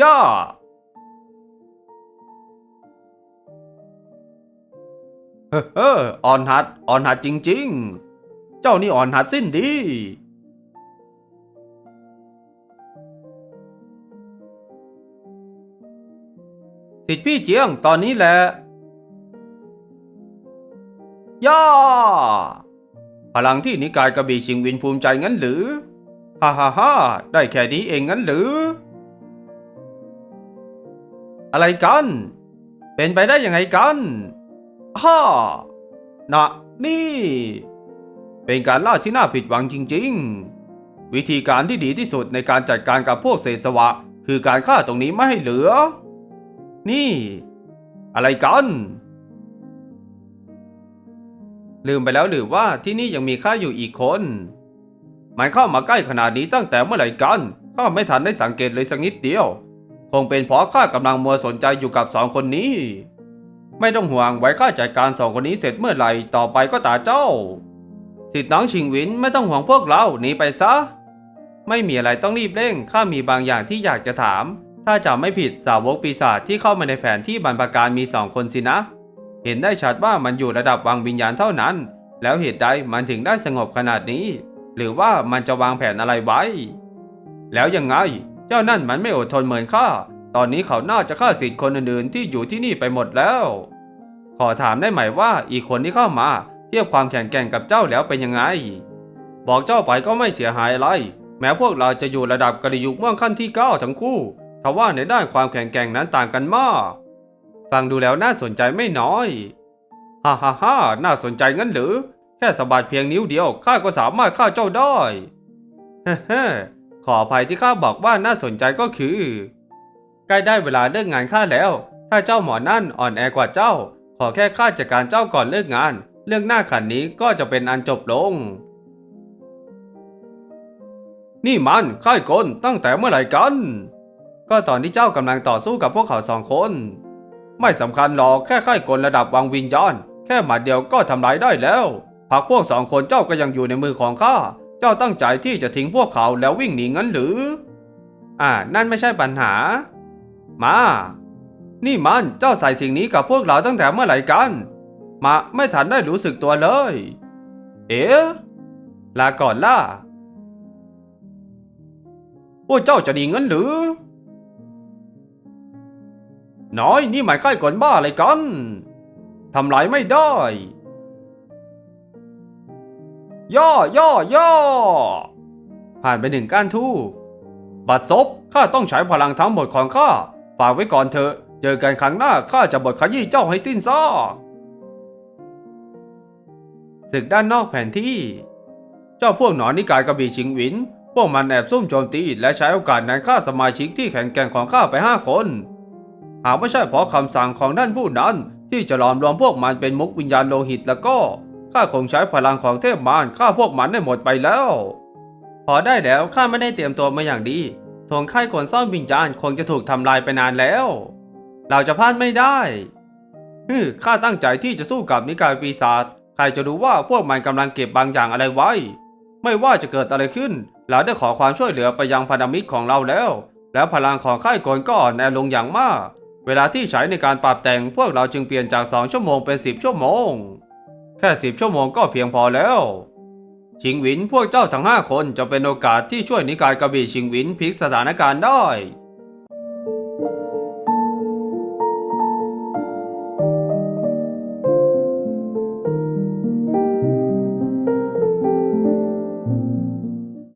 ย่าเฮ้อเฮ้ออ่อนหัดอ่อนหัดจริง ๆ เจ้านี่อ่อนหัดสิ้นดี สิทธิพี่เจียงตอนนี้แหละ ย่าพลังที่นิกายกระบี่ชิงวินภูมิใจงั้นหรือ ฮ่าฮ่าฮ่าได้แค่นี้เองงั้นหรือ อะไรกัน เป็นไปได้ยังไงกันฮ่านะนี่ เป็นการล่าที่น่าผิดหวังจริง ๆ วิธีการที่ดีที่สุดในการจัดการกับพวกเศษสวะ คือการฆ่าตรงนี้ไม่ให้เหลือ นี่ อะไรกัน ลืมไปแล้วหรือว่าที่นี่ยังมีข้าอยู่อีกคน มันเข้ามาใกล้ขนาดนี้ตั้งแต่เมื่อไหร่กันข้าไม่ทันได้สังเกตเลยสักนิดเดียว คงเป็นเพราะข้ากำลังมัวสนใจอยู่กับสองคนนี้ ไม่ต้องห่วงไว้ข้าจัดการสองคนนี้เสร็จเมื่อไหร่ต่อไปก็ตาเจ้า สิทธิ์น้องชิงวินไม่ต้องห่วงพวกเราหนีไปซะ ไม่มีอะไรต้องรีบเร่งข้ามีบางอย่างที่อยากจะถาม ถ้าจำไม่ผิดสาวกปีศาจที่เข้ามาในแผนที่บรรพการมีสองคนสินะ เห็นได้ชัดว่ามันอยู่ระดับวังวิญญาณเท่านั้น แล้วเหตุใดมันถึงได้สงบขนาดนี้ หรือว่ามันจะวางแผนอะไรไว้ แล้วยังไง จ้านั่นมันไม่อดทนเหมือนข้า ตอนนี้เขาน่าจะฆ่าสิทธิ์คนอื่นๆที่อยู่ที่นี่ไปหมดแล้ว ขอถามได้ไหมว่าอีกคนที่เข้ามาเทียบความแข็งแกร่งกับเจ้าแล้วเป็นยังไง บอกเจ้าไปก็ไม่เสียหายอะไร แม้พวกเราจะอยู่ระดับกระยุกม่วงขั้นที่เก้าทั้งคู่ทว่าในด้านความแข็งแกร่งนั้นต่างกันมาก ฟังดูแล้วน่าสนใจไม่น้อยฮ่าฮ่าฮ่าน่าสนใจงั้นหรือ แค่สะบัดเพียงนิ้วเดียวข้าก็สามารถฆ่าเจ้าได้เฮ้เฮ้ ขออภัยที่ข้าบอกว่าน่าสนใจก็คือ ใกล้ได้เวลาเลิกงานข้าแล้ว ถ้าเจ้าหมอนั่นอ่อนแอกว่าเจ้า ขอแค่ข้าจัดการเจ้าก่อนเลิกงาน เรื่องหน้าขันนี้ก็จะเป็นอันจบลง นี่มันค่ายกลตั้งแต่เมื่อไหร่กัน ก็ตอนที่เจ้ากำลังต่อสู้กับพวกเขาสองคน ไม่สำคัญหรอกแค่ค่ายกลระดับวังวิญญาณแค่หมัดเดียวก็ทำลายได้แล้วหากพวกสองคนเจ้าก็ยังอยู่ในมือของข้า เจ้าตั้งใจที่จะทิ้งพวกเขาแล้ววิ่งหนีงั้นหรือ อ่า นั่นไม่ใช่ปัญหา มา นี่มันเจ้าใส่สิ่งนี้กับพวกเราตั้งแต่เมื่อไหร่กัน มาไม่ทันได้รู้สึกตัวเลย เอ๊ะลาก่อนล่ะพวกเจ้าจะหนีงั้นหรือ น้อยนี่หมายค่ายก่อนบ้าอะไรกันทำลายไม่ได้ ย่อย่อย่อผ่านไปหนึ่งก้านทู่บัดซบข้าต้องใช้พลังทั้งหมดของข้าฝากไว้ก่อนเถอะ เจอกันครั้งหน้าข้าจะบดขยี้เจ้าให้สิ้นซากศึกด้านนอกแผนที่ เจ้าพวกหนอนนิกายกระบี่ชิงหวิน พวกมันแอบซุ่มโจมตีและใช้โอกาสนั้นฆ่าสมาชิกที่แข็งแกร่งของข้าไปห้าคน หากไม่ใช่เพราะคำสั่งของท่านผู้นั้นที่จะหลอมรวมพวกมันเป็นมุกวิญญาณโลหิตแล้วก็ ข้าคงใช้พลังของเทพมารฆ่าพวกมันได้หมดไปแล้ว พอได้แล้วข้าไม่ได้เตรียมตัวมาอย่างดีทงค่ายคนซ่อนวิญญาณคงจะถูกทำลายไปนานแล้ว เราจะพลาดไม่ได้ฮึข้าตั้งใจที่จะสู้กับนิกายปีศาจ ใครจะรู้ว่าพวกมันกำลังเก็บบางอย่างอะไรไว้ ไม่ว่าจะเกิดอะไรขึ้น เราได้ขอความช่วยเหลือไปยังพันธมิตรของเราแล้ว แล้วพลังของค่ายกลก็อ่อนแอลงอย่างมาก เวลาที่ใช้ในการปรับแต่งพวกเราจึงเปลี่ยนจาก2ชั่วโมงเป็น10ชั่วโมง แค่สิบชั่วโมงก็เพียงพอแล้ว ชิงหวินพวกเจ้าทั้งห้าคนจะเป็นโอกาสที่ช่วยนิกายกระบี่ชิงหวินพลิกสถานการณ์ได้